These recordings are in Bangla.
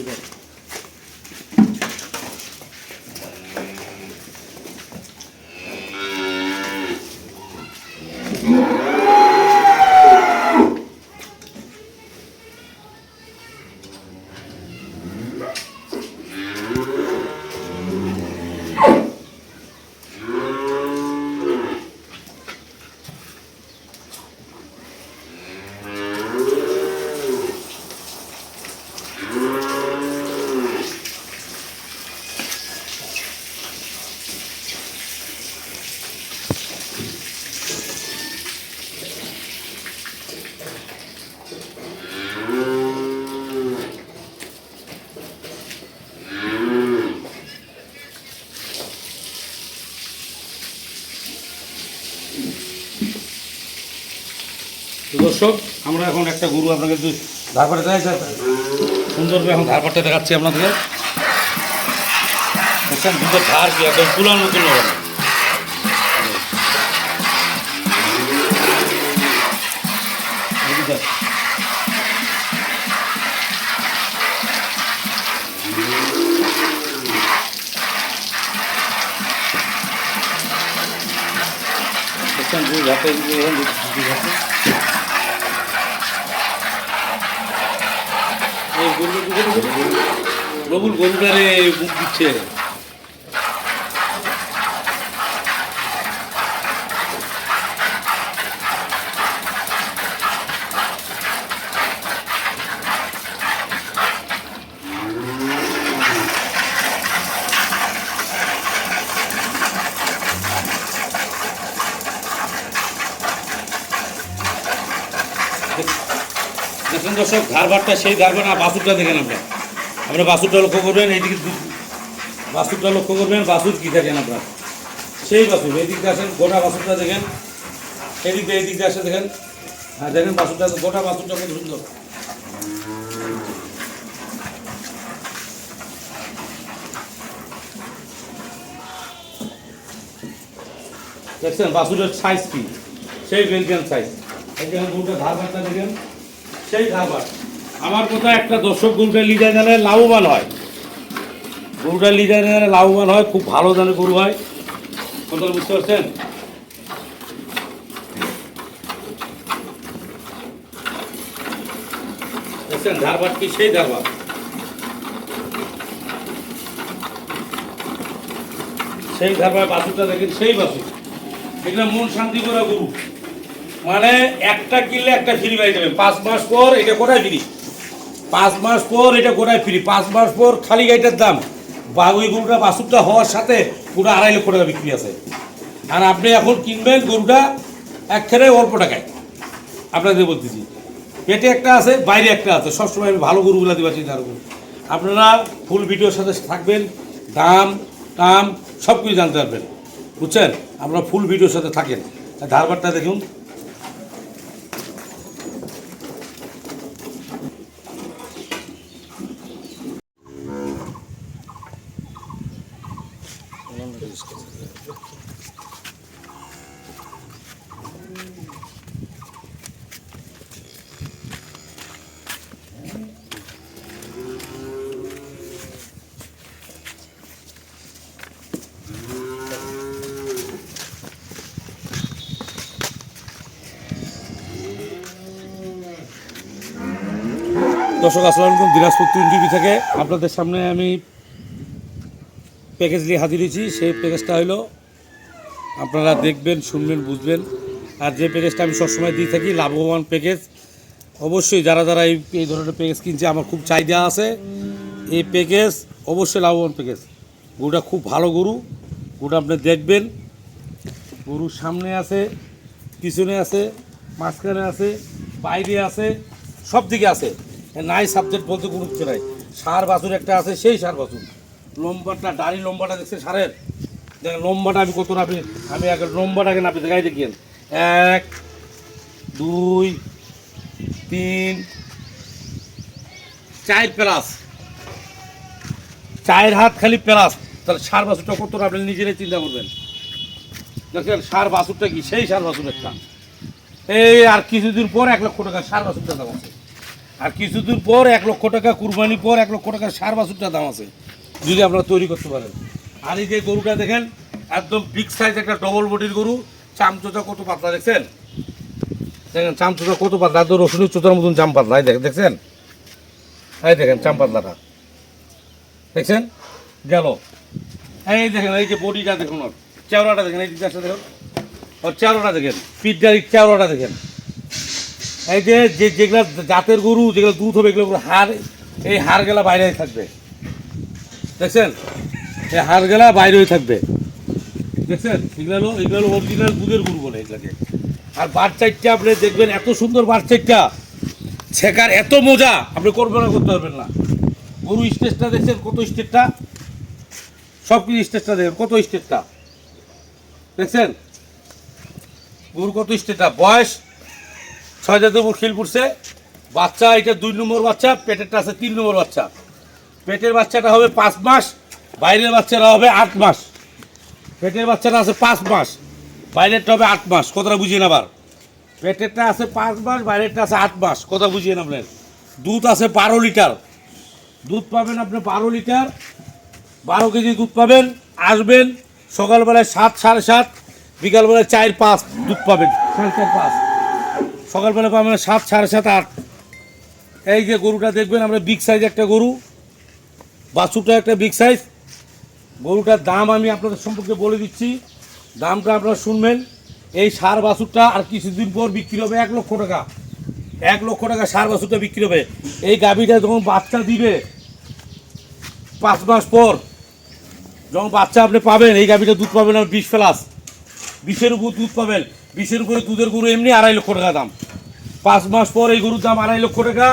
ঠিক আছে দর্শক, আমরা এখন একটা গরু আপনাকে ধারপাটে দেখাচ্ছি সুন্দর করে এখন ধারপাটটা দেখাচ্ছি আপনাদের ধার কি একদম পুরানো মতন গরু গরুটারে বুক দিচ্ছে। দেখুন দর্শক ধারবারটা সেই ধারবার না, বাসুরটা দেখেন আপনার। আপনার বাসুরটা লক্ষ্য করবেন, এইদিকে বাসুরটা লক্ষ্য করবেন, বাসুর কী থাকেন আপনার? সেই বাসুর এই দিকটা আসেন, গোটা বাসুরটা দেখেন। এদিক দিয়ে এই দিকটা আসে দেখেন। হ্যাঁ দেখেন বাসুরটা, গোটা বাসুরটা কত সুন্দর। দেখছেন, বাসুরের সাইজ কি? সেই বেলজিয়ান সাইজ এখানে দুটো ধারবারটা দেখেন। সেই ধারবার আমার কোথায় একটা দর্শক গরুটা লিডার জানে লাভবান হয়। গরুটা লিডার জানে লাভবান হয়, খুব ভালো জানে গরু হয়। কথা বুঝতে পারছেন? দেখছেন কি? সেই ধারবার সেই ধারবার বাসুরটা দেখেন, সেই বাসুর এগুলো মন শান্তি করা গরু। মানে একটা কিনলে একটা ফ্রি পাই যাবে। পাঁচ মাস পর এটা কোথায় ফ্রি পাঁচ মাস পর এটা কোথায় ফ্রি পাঁচ মাস পর খালি গাইটার দাম। বা ওই গরুটা বাসুরটা হওয়ার সাথে পুরো আড়াই লক্ষ টাকা বিক্রি আছে। আর আপনি এখন কিনবেন গরুটা এক একখানে অল্প টাকায়। আপনাদের বলতেছি। পেটে একটা আছে, বাইরে একটা আছে। সবসময় আমি ভালো গরুগুলা দিবা চিন্তা করব। আপনারা ফুল ভিডিওর সাথে থাকবেন। দাম টাম সব কিছু জানতে পারবেন। বুঝছেন? আপনারা ফুল ভিডিওর সাথে থাকেন। ধারবারটা দেখুন। দর্শক আসসালামু আলাইকুম। দিনাজপুর টিভি থেকে আপনাদের সামনে আমি প্যাকেজ নিয়ে হাজির হয়েছি, সেই প্যাকেজটা হলো আপনারা দেখবেন, শুনবেন, বুঝবেন। আর যে প্যাকেজটা আমি সবসময় দিয়ে থাকি, লাভবান প্যাকেজ, অবশ্যই যারা যারা এই এই ধরনের প্যাকেজ কিনছে, আমার খুব চাহিদা আছে। এই প্যাকেজ অবশ্যই লাভবান প্যাকেজ। গরুটা খুব ভালো গরু। গরুটা আপনি দেখবেন, গরুর সামনে আছে, পিছনে আছে, মাঝখানে আছে, বাইরে আছে সব দিকে আছে নাই সাবজেক্ট বলতে কিছু নাই। সার বাছুর একটা আছে, সেই সার বাছুর। লম্বাটা দাড়ি লম্বাটা দেখছে সারের? দেখেন, লম্বাটা আমি কত নাপি, আমি আগে লম্বাটাকে নাপি, দেখাই দেখিয়েন। এক, দুই, তিন, চার প্লাস। চায়ের হাত খালি প্লাস। তাহলে সার বাছুরটা কত আপনি নিজেরাই চিন্তা করবেন। দেখছেন, সার বাছুরটা কি? সেই সার বাছুর একটা এই আর কিছুদিন পর এক লক্ষ টাকা সার বাছুরটা দাম আছে। আর কিছুদিন পর এক লক্ষ টাকা কুরবানি পর এক লক্ষ টাকা সার বাছুরটা দাম আছে। যদি আপনারা তৈরি করতে পারেন। আর এই যে গরুটা দেখেন, একদম বিগ সাইজ একটা ডবল বডির গরু। চামচোচা কত পাতলা দেখছেন? দেখেন, চামচোচা কত পাতলা, একদম রসুনের চোতার মতন চাম পাতলা। এই দেখেন দেখছেন? এই দেখেন, চাম পাতলাটা। দেখছেন? গেল। এই দেখেন, এই যে বডিটা দেখুন ওর। চেওড়াটা দেখেন, এই দিকটা দেখুন? ওর চেওড়াটা দেখেন পিঠটার চেওড়াটা দেখেন। এই যে যে যেগুলা জাতের গরু, যেগুলো দুধ হবে, এগুলো হাড় এই হাড় গেলা বাইরে থাকবে। দেখছেন? এই হাড় গেলা বাইরে থাকবে। দেখছেন? এগুলো এগুলো অরিজিনাল দুধের গরু বলে এগুলাকে। আর বার চাইটটা আপনি দেখবেন, এত সুন্দর বার চাইটটা ছেকার এত মজা, আপনি করবেন না করতে পারবেন না। গরু স্টেজটা দেখছেন, কত স্টেজটা? সব কিছু স্টেজটা দেখেন, কত স্টেজটা? দেখছেন? গরু কত স্টেজটা? বয়স? ছয় জাতীয় খিল পড়ছে। বাচ্চা, এটা দুই নম্বর বাচ্চা, পেটেরটা আছে তিন নম্বর বাচ্চা। পেটের বাচ্চাটা হবে পাঁচ মাস, বাইরের বাচ্চাটা হবে আট মাস। পেটের বাচ্চাটা আছে পাঁচ মাস, বাইরেরটা হবে আট মাস। কথাটা বুঝিয়ে আবার পেটেরটা আছে পাঁচ মাস, বাইরেরটা আছে আট মাস। কথা বুঝিয়ে আপনার। দুধ আছে বারো লিটার। দুধ পাবেন আপনি বারো লিটার। বারো কেজি দুধ পাবেন, আসবেন, সকালবেলায় সাত, সাড়ে সাত, বিকালবেলায় চার, পাঁচ দুধ পাবেন। সাড়ে চার, পাঁচ। সকালবেলা পাবেন সাত, সাড়ে সাত, আট। এই যে গরুটা দেখবেন, আমরা বিগ সাইজ একটা গরু। বাছুরটা একটা বিগ সাইজ গরুটার দাম আমি আপনাদের সম্পর্কে বলে দিচ্ছি। দামটা আপনারা শুনবেন। এই সার বাছুরটা আর কিছুদিন পর বিক্রি হবে এক লক্ষ টাকা। এক লক্ষ টাকা সার বাছুরটা বিক্রি হবে। এই গাভীটা যখন বাচ্চা দিবে, পাঁচ মাস পর যখন বাচ্চা আপনি পাবেন, এই গাভীটা দুধ পাবেন আর বিশ প্লাস বিশের উপর দুধ পাবেন। বিশের উপরে দুধের গরু এমনি আড়াই লক্ষ টাকা দাম। পাঁচ মাস পর এই গরুর দাম আড়াই লক্ষ টাকা,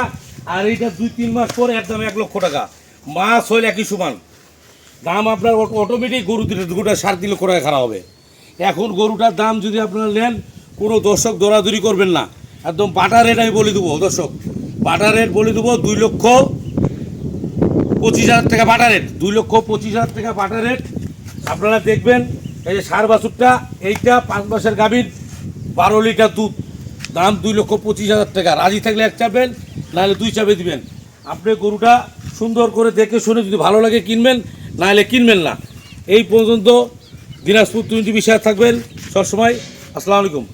আর এইটা দুই তিন মাস পর এর দাম এক লক্ষ টাকা। মাস হইল একই সমান দাম আপনার অটোমেটিক গরু দিলে সাড়ে তিন লক্ষ টাকা খারাপ হবে। এখন গরুটার দাম যদি আপনারা নেন, কোনো দর্শক দৌড়াদৌড়ি করবেন না। একদম বাটার রেট আমি বলে দেবো, দর্শক। বাটার রেট বলে দেবো দুই লক্ষ পঁচিশ হাজার টাকা বাটার রেট দুই লক্ষ পঁচিশ হাজার টাকা বাটার রেট আপনারা দেখবেন, এই যে সার বাছুরটা, এইটা পাঁচ মাসের গাভীর বারো লিটার দুধ। দাম দুই লক্ষ পঁচিশ হাজার টাকা। রাজি থাকলে এক চাপেন নাহলে দুই চাপে দিবেন। আপনি গরুটা সুন্দর করে দেখে শুনে যদি ভালো লাগে কিনবেন, নাহলে কিনবেন না। এই পর্যন্ত দিনাজপুর টোয়েন্টি বিষয় থাকবেন সবসময়। আসসালামু আলাইকুম।